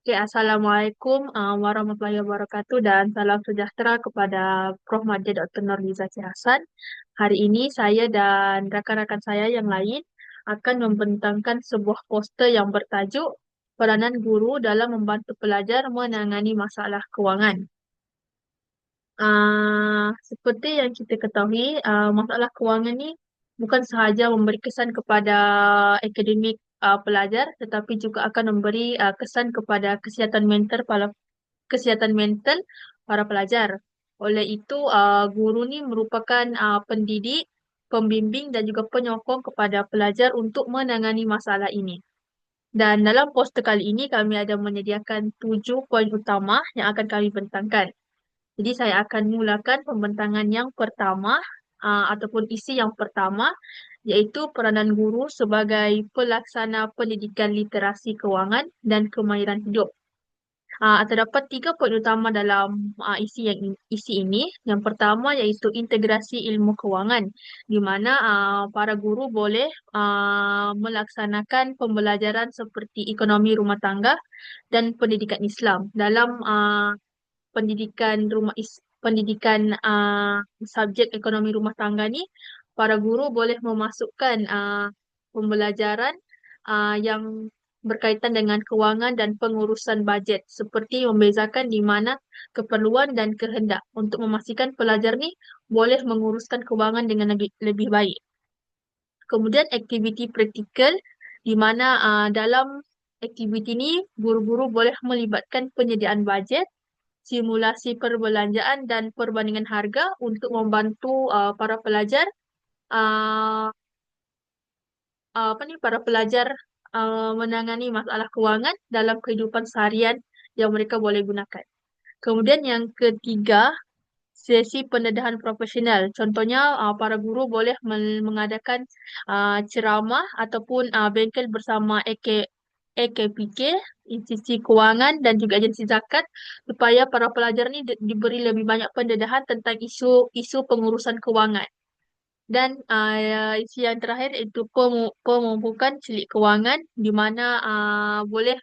Okay, Assalamualaikum uh, warahmatullahi wabarakatuh dan salam sejahtera kepada Prof. Madia Dr. Nurliza Hasan. Hari ini saya dan rakan-rakan saya yang lain akan membentangkan sebuah poster yang bertajuk Peranan Guru dalam Membantu Pelajar Menangani Masalah Kewangan. Uh, seperti yang kita ketahui, uh, masalah kewangan ni bukan sahaja memberi kesan kepada akademik uh, pelajar tetapi juga akan memberi uh, kesan kepada kesihatan mental para kesihatan mental para pelajar. Oleh itu, uh, guru ni merupakan uh, pendidik, pembimbing dan juga penyokong kepada pelajar untuk menangani masalah ini. Dan dalam poster kali ini kami ada menyediakan tujuh poin utama yang akan kami bentangkan. Jadi saya akan mulakan pembentangan yang pertama uh, ataupun isi yang pertama iaitu peranan guru sebagai pelaksana pendidikan literasi kewangan dan kemahiran hidup. Uh, terdapat tiga poin utama dalam uh, isi yang isi ini. Yang pertama iaitu integrasi ilmu kewangan, di mana uh, para guru boleh uh, melaksanakan pembelajaran seperti ekonomi rumah tangga dan pendidikan Islam dalam uh, pendidikan rumah is pendidikan uh, subjek ekonomi rumah tangga ni para guru boleh memasukkan uh, pembelajaran uh, yang berkaitan dengan kewangan dan pengurusan bajet seperti membezakan di mana keperluan dan kehendak untuk memastikan pelajar ni boleh menguruskan kewangan dengan lebih, lebih baik. Kemudian aktiviti praktikal di mana uh, dalam aktiviti ni guru-guru boleh melibatkan penyediaan bajet, simulasi perbelanjaan dan perbandingan harga untuk membantu uh, para pelajar uh, apa ni para pelajar uh, menangani masalah kewangan dalam kehidupan seharian yang mereka boleh gunakan. Kemudian yang ketiga, sesi pendedahan profesional. Contohnya uh, para guru boleh mengadakan uh, ceramah ataupun uh, bengkel bersama AK, AKPK, institusi kewangan dan juga agensi zakat supaya para pelajar ni diberi lebih banyak pendedahan tentang isu isu pengurusan kewangan. Dan uh, isi yang terakhir itu pemumpukan celik kewangan di mana uh, boleh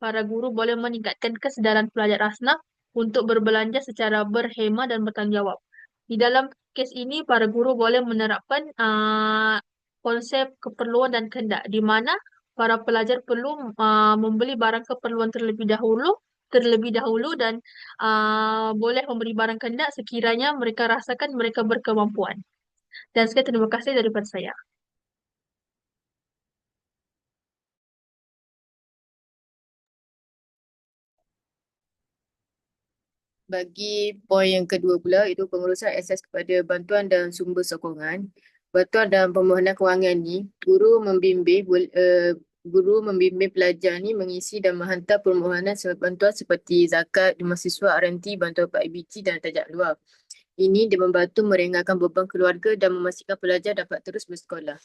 para guru boleh meningkatkan kesedaran pelajar asnaf untuk berbelanja secara berhemah dan bertanggungjawab. Di dalam kes ini, para guru boleh menerapkan uh, konsep keperluan dan kehendak di mana para pelajar perlu uh, membeli barang keperluan terlebih dahulu terlebih dahulu dan uh, boleh memberi barang kehendak sekiranya mereka rasakan mereka berkemampuan. Dan sekian terima kasih daripada saya. Bagi poin yang kedua pula, itu pengurusan akses kepada bantuan dan sumber sokongan. Bantuan dan permohonan kewangan ni, guru membimbing uh, guru membimbing pelajar ni mengisi dan menghantar permohonan bantuan seperti zakat, mahasiswa, RNT, bantuan PIBT dan tajak luar. Ini dia membantu meringankan beban keluarga dan memastikan pelajar dapat terus bersekolah.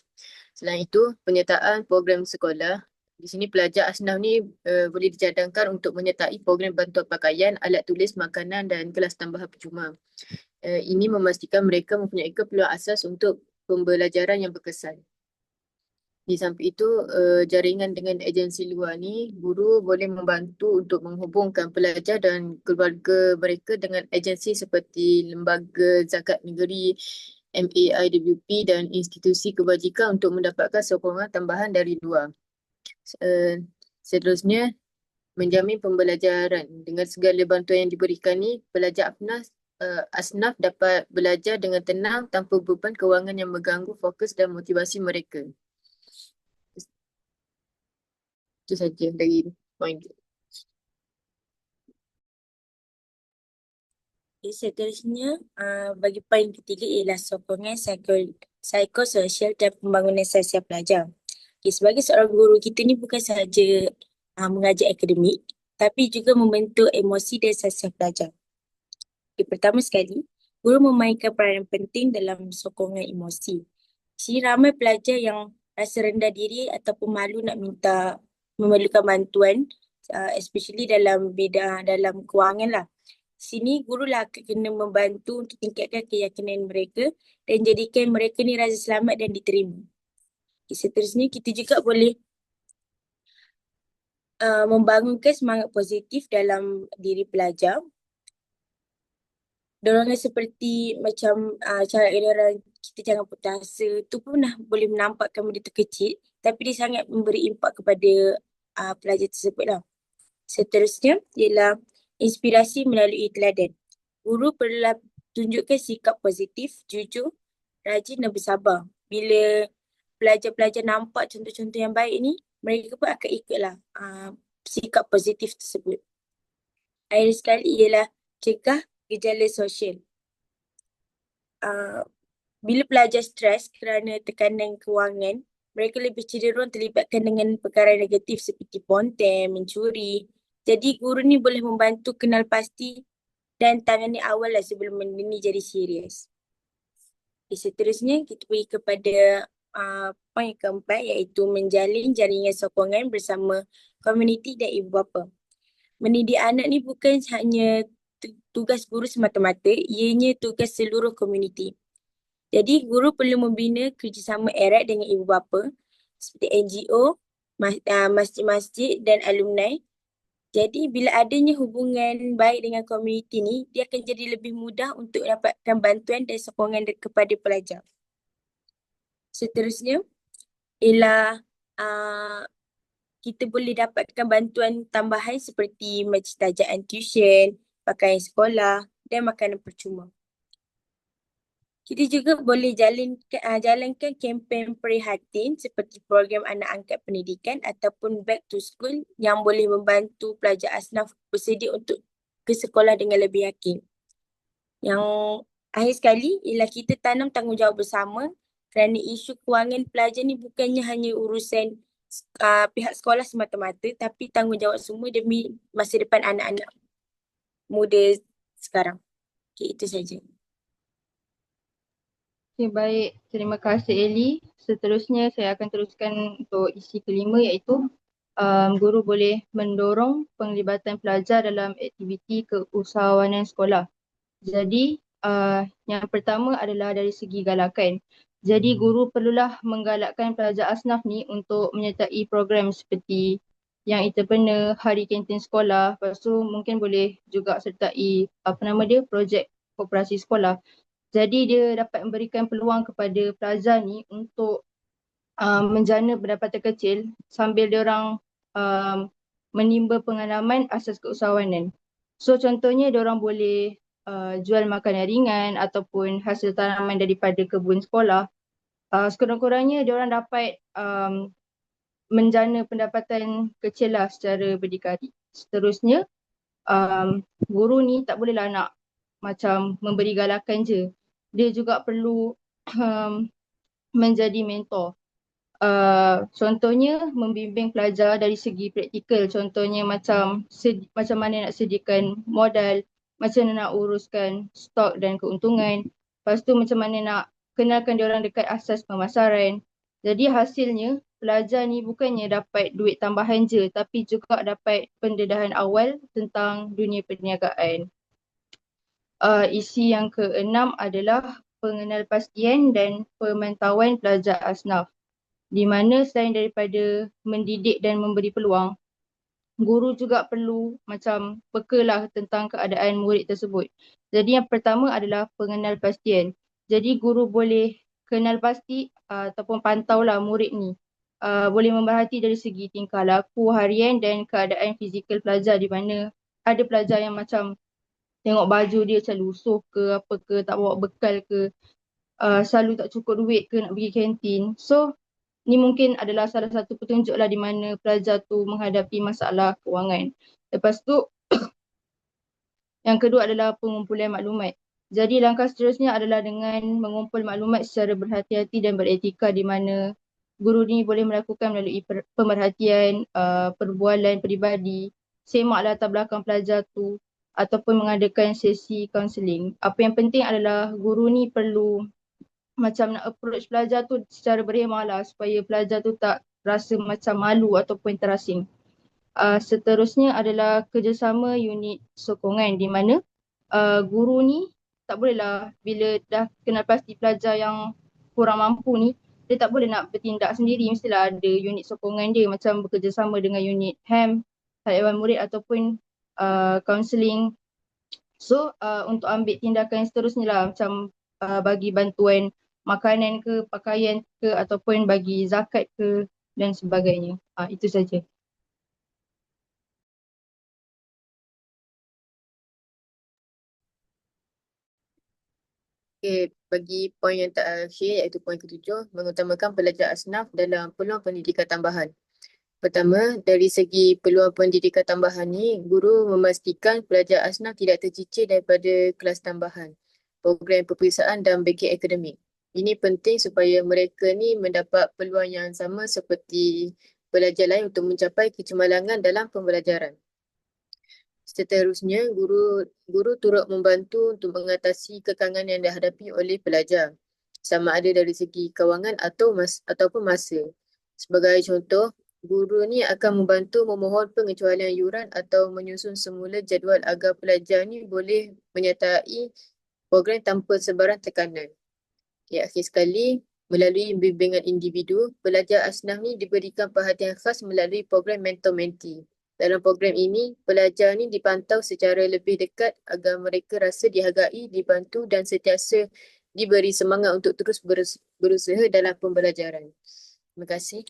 Selain itu, penyertaan program sekolah. Di sini pelajar asnaf ni uh, boleh dijadangkan untuk menyertai program bantuan pakaian, alat tulis, makanan dan kelas tambahan percuma. Uh, ini memastikan mereka mempunyai keperluan asas untuk pembelajaran yang berkesan. Di samping itu, uh, jaringan dengan agensi luar ni, guru boleh membantu untuk menghubungkan pelajar dan keluarga mereka dengan agensi seperti Lembaga Zakat Negeri, MAIWP dan institusi kebajikan untuk mendapatkan sokongan tambahan dari luar. Uh, seterusnya, menjamin pembelajaran. Dengan segala bantuan yang diberikan ni, pelajar AFNAS uh, asnaf dapat belajar dengan tenang tanpa beban kewangan yang mengganggu fokus dan motivasi mereka. Itu saja dari poin tu. Okay, seterusnya uh, bagi poin ketiga ialah sokongan psiko, psikososial dan pembangunan sosial pelajar. Okay, sebagai seorang guru, kita ni bukan sahaja uh, mengajar akademik tapi juga membentuk emosi dan sosial pelajar. Okay, pertama sekali, guru memainkan peranan penting dalam sokongan emosi. Jadi ramai pelajar yang rasa rendah diri ataupun malu nak minta memerlukan bantuan uh, especially dalam bidang dalam kewangan lah. Sini guru lah kena membantu untuk tingkatkan keyakinan mereka dan jadikan mereka ni rasa selamat dan diterima. Okay, seterusnya kita juga boleh uh, membangunkan semangat positif dalam diri pelajar. Dorongan seperti macam uh, cara kita jangan putus asa tu pun dah boleh menampakkan benda tu kecil tapi dia sangat memberi impak kepada uh, pelajar tersebut lah. Seterusnya ialah inspirasi melalui teladan. Guru perlulah tunjukkan sikap positif, jujur, rajin dan bersabar. Bila pelajar-pelajar nampak contoh-contoh yang baik ni, mereka pun akan ikutlah uh, sikap positif tersebut. Akhir sekali ialah cegah gejala sosial. Uh, bila pelajar stres kerana tekanan kewangan, mereka lebih cenderung terlibatkan dengan perkara negatif seperti pontem, mencuri. Jadi guru ni boleh membantu kenal pasti dan tangani awal lah sebelum benda ni jadi serius. Okay, seterusnya kita pergi kepada uh, poin keempat iaitu menjalin jaringan sokongan bersama komuniti dan ibu bapa. Mendidik anak ni bukan hanya tugas guru semata-mata, ianya tugas seluruh komuniti. Jadi guru perlu membina kerjasama erat dengan ibu bapa seperti NGO, ah, masjid-masjid dan alumni. Jadi bila adanya hubungan baik dengan komuniti ni, dia akan jadi lebih mudah untuk dapatkan bantuan dan sokongan kepada pelajar. Seterusnya ialah uh, kita boleh dapatkan bantuan tambahan seperti macam tajaan tuition, pakaian sekolah dan makanan percuma. Kita juga boleh jalin, uh, jalankan kempen prihatin seperti program anak angkat pendidikan ataupun back to school yang boleh membantu pelajar asnaf bersedia untuk ke sekolah dengan lebih yakin. Yang akhir sekali ialah kita tanam tanggungjawab bersama kerana isu kewangan pelajar ni bukannya hanya urusan uh, pihak sekolah semata-mata tapi tanggungjawab semua demi masa depan anak-anak muda sekarang. Okay, itu saja. Okay, baik. Terima kasih Eli. Seterusnya saya akan teruskan untuk isi kelima iaitu um, guru boleh mendorong penglibatan pelajar dalam aktiviti keusahawanan sekolah. Jadi uh, yang pertama adalah dari segi galakan. Jadi guru perlulah menggalakkan pelajar asnaf ni untuk menyertai program seperti yang entrepreneur, hari kantin sekolah. Lepas tu mungkin boleh juga sertai apa nama dia, projek koperasi sekolah. Jadi dia dapat memberikan peluang kepada pelajar ni untuk um, menjana pendapatan kecil sambil dia orang um, menimba pengalaman asas keusahawanan. So contohnya dia orang boleh uh, jual makanan ringan ataupun hasil tanaman daripada kebun sekolah, uh, sekurang-kurangnya dia orang dapat um, menjana pendapatan kecil lah secara berdikari. Seterusnya, um, guru ni tak bolehlah nak macam memberi galakan je. Dia juga perlu um, menjadi mentor. Uh, contohnya membimbing pelajar dari segi praktikal. Contohnya macam macam mana nak sediakan modal, macam mana nak uruskan stok dan keuntungan. Lepas tu macam mana nak kenalkan dia orang dekat asas pemasaran. Jadi hasilnya pelajar ni bukannya dapat duit tambahan je tapi juga dapat pendedahan awal tentang dunia perniagaan. Uh, isi yang keenam adalah pengenalpastian dan pemantauan pelajar asnaf. Di mana selain daripada mendidik dan memberi peluang, guru juga perlu macam pekalah tentang keadaan murid tersebut. Jadi yang pertama adalah pengenalpastian. Jadi guru boleh kenal pasti uh, ataupun pantaulah murid ni. Uh, boleh memerhati dari segi tingkah laku harian dan keadaan fizikal pelajar di mana ada pelajar yang macam tengok baju dia macam lusuh ke apa ke tak bawa bekal ke uh, selalu tak cukup duit ke nak pergi kantin. So ni mungkin adalah salah satu petunjuk lah di mana pelajar tu menghadapi masalah kewangan. Lepas tu yang kedua adalah pengumpulan maklumat. Jadi langkah seterusnya adalah dengan mengumpul maklumat secara berhati-hati dan beretika di mana guru ni boleh melakukan melalui pemerhatian, uh, perbualan peribadi, semak latar belakang pelajar tu ataupun mengadakan sesi kaunseling. Apa yang penting adalah guru ni perlu macam nak approach pelajar tu secara berhemah lah supaya pelajar tu tak rasa macam malu ataupun terasing. Uh, seterusnya adalah kerjasama unit sokongan di mana uh, guru ni tak boleh lah bila dah kenal pasti pelajar yang kurang mampu ni dia tak boleh nak bertindak sendiri mestilah ada unit sokongan dia macam bekerjasama dengan unit HAM hal ehwal murid ataupun uh, counselling. So uh, untuk ambil tindakan yang seterusnya lah macam uh, bagi bantuan makanan ke, pakaian ke ataupun bagi zakat ke dan sebagainya. Uh, itu saja. Okay, bagi poin yang terakhir iaitu poin ketujuh, mengutamakan pelajar asnaf dalam peluang pendidikan tambahan. Pertama, dari segi peluang pendidikan tambahan ni, guru memastikan pelajar asnaf tidak tercicir daripada kelas tambahan, program peperiksaan dan bagi akademik. Ini penting supaya mereka ni mendapat peluang yang sama seperti pelajar lain untuk mencapai kecemerlangan dalam pembelajaran. Seterusnya, guru guru turut membantu untuk mengatasi kekangan yang dihadapi oleh pelajar sama ada dari segi kewangan atau mas ataupun masa. Sebagai contoh, guru ni akan membantu memohon pengecualian yuran atau menyusun semula jadual agar pelajar ni boleh menyertai program tanpa sebaran tekanan. Ya, akhir sekali, melalui bimbingan individu, pelajar asnaf ni diberikan perhatian khas melalui program mentor-mentee. Dalam program ini, pelajar ni dipantau secara lebih dekat agar mereka rasa dihargai, dibantu dan sentiasa diberi semangat untuk terus berusaha dalam pembelajaran. Terima kasih.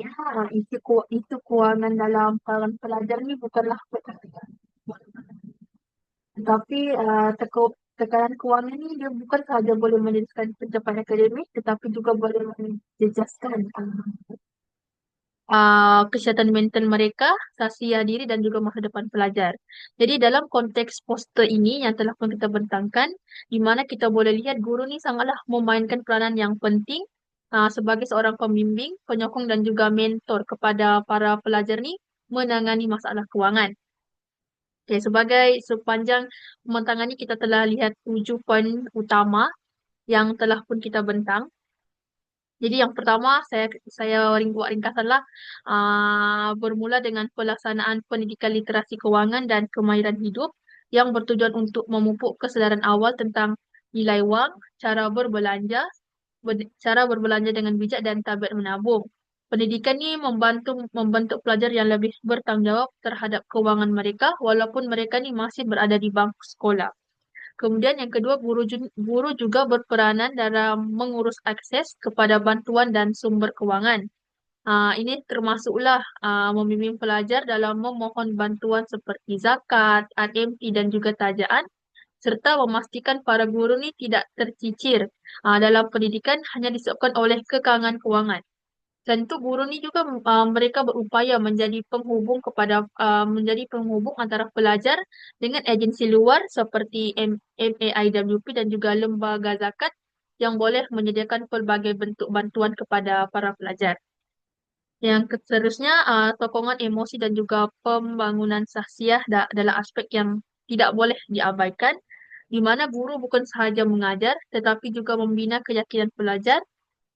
Ya, itu, itu kewangan dalam kalangan pelajar ni bukanlah tetapi uh, tekanan kewangan ni dia bukan sahaja boleh menjadikan pencapaian akademik tetapi juga boleh menjejaskan uh, kesihatan mental mereka, sasiah diri dan juga masa depan pelajar. Jadi dalam konteks poster ini yang telah pun kita bentangkan, di mana kita boleh lihat guru ni sangatlah memainkan peranan yang penting uh, sebagai seorang pembimbing, penyokong dan juga mentor kepada para pelajar ni menangani masalah kewangan. Okay, sebagai sepanjang pembentangan ini kita telah lihat tujuh poin utama yang telah pun kita bentang. Jadi yang pertama saya saya buat ringkasan lah uh, bermula dengan pelaksanaan pendidikan literasi kewangan dan kemahiran hidup yang bertujuan untuk memupuk kesedaran awal tentang nilai wang, cara berbelanja, cara berbelanja dengan bijak dan tabiat menabung. Pendidikan ni membantu membentuk pelajar yang lebih bertanggungjawab terhadap kewangan mereka walaupun mereka ni masih berada di bangku sekolah. Kemudian yang kedua, guru, guru juga berperanan dalam mengurus akses kepada bantuan dan sumber kewangan. Uh, ini termasuklah uh, membimbing pelajar dalam memohon bantuan seperti zakat, RMT dan juga tajaan serta memastikan para guru ni tidak tercicir uh, dalam pendidikan hanya disebabkan oleh kekangan kewangan. Dan itu guru ni juga uh, mereka berupaya menjadi penghubung kepada uh, menjadi penghubung antara pelajar dengan agensi luar seperti MAIWP dan juga lembaga zakat yang boleh menyediakan pelbagai bentuk bantuan kepada para pelajar. Yang seterusnya, uh, sokongan emosi dan juga pembangunan sahsiah da dalam aspek yang tidak boleh diabaikan, di mana guru bukan sahaja mengajar tetapi juga membina keyakinan pelajar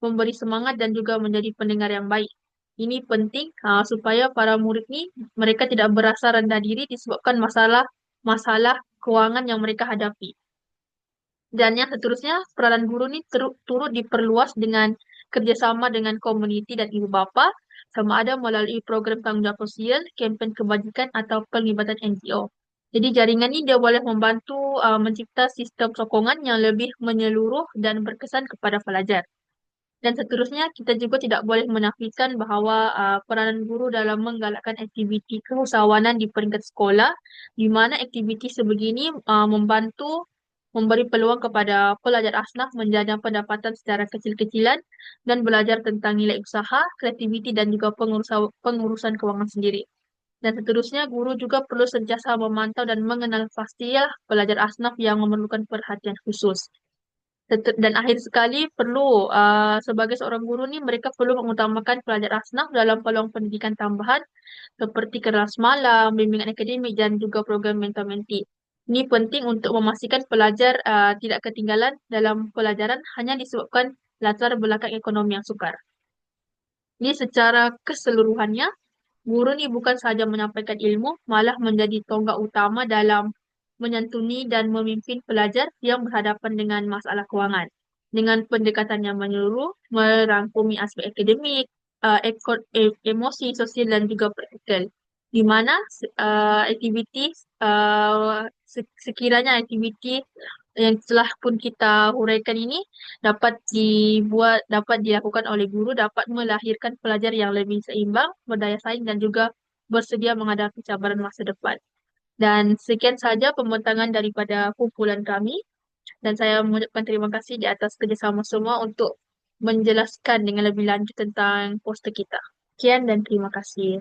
memberi semangat dan juga menjadi pendengar yang baik. Ini penting uh, supaya para murid ni mereka tidak berasa rendah diri disebabkan masalah masalah kewangan yang mereka hadapi. Dan yang seterusnya, peranan guru ni turut, diperluas dengan kerjasama dengan komuniti dan ibu bapa sama ada melalui program tanggungjawab sosial, kempen kebajikan atau penglibatan NGO. Jadi jaringan ini dia boleh membantu uh, mencipta sistem sokongan yang lebih menyeluruh dan berkesan kepada pelajar. Dan seterusnya, kita juga tidak boleh menafikan bahawa uh, peranan guru dalam menggalakkan aktiviti keusahawanan di peringkat sekolah, di mana aktiviti sebegini uh, membantu memberi peluang kepada pelajar asnaf menjaga pendapatan secara kecil-kecilan dan belajar tentang nilai usaha, kreativiti dan juga pengurusan, pengurusan kewangan sendiri. Dan seterusnya, guru juga perlu sentiasa memantau dan mengenal pastilah pelajar asnaf yang memerlukan perhatian khusus dan akhir sekali perlu uh, sebagai seorang guru ni mereka perlu mengutamakan pelajar asnaf dalam peluang pendidikan tambahan seperti kelas malam, bimbingan akademik dan juga program mentor mentee. Ini penting untuk memastikan pelajar uh, tidak ketinggalan dalam pelajaran hanya disebabkan latar belakang ekonomi yang sukar. Ini secara keseluruhannya, guru ni bukan sahaja menyampaikan ilmu, malah menjadi tonggak utama dalam menyantuni dan memimpin pelajar yang berhadapan dengan masalah kewangan. dengan pendekatan yang menyeluruh, merangkumi aspek akademik, uh, eko- e- emosi, sosial dan juga praktikal. Di mana uh, aktiviti uh, sekiranya aktiviti yang telah pun kita huraikan ini dapat dibuat dapat dilakukan oleh guru dapat melahirkan pelajar yang lebih seimbang, berdaya saing dan juga bersedia menghadapi cabaran masa depan. Dan sekian saja pembentangan daripada kumpulan kami. Dan saya mengucapkan terima kasih di atas kerjasama semua untuk menjelaskan dengan lebih lanjut tentang poster kita. Sekian dan terima kasih.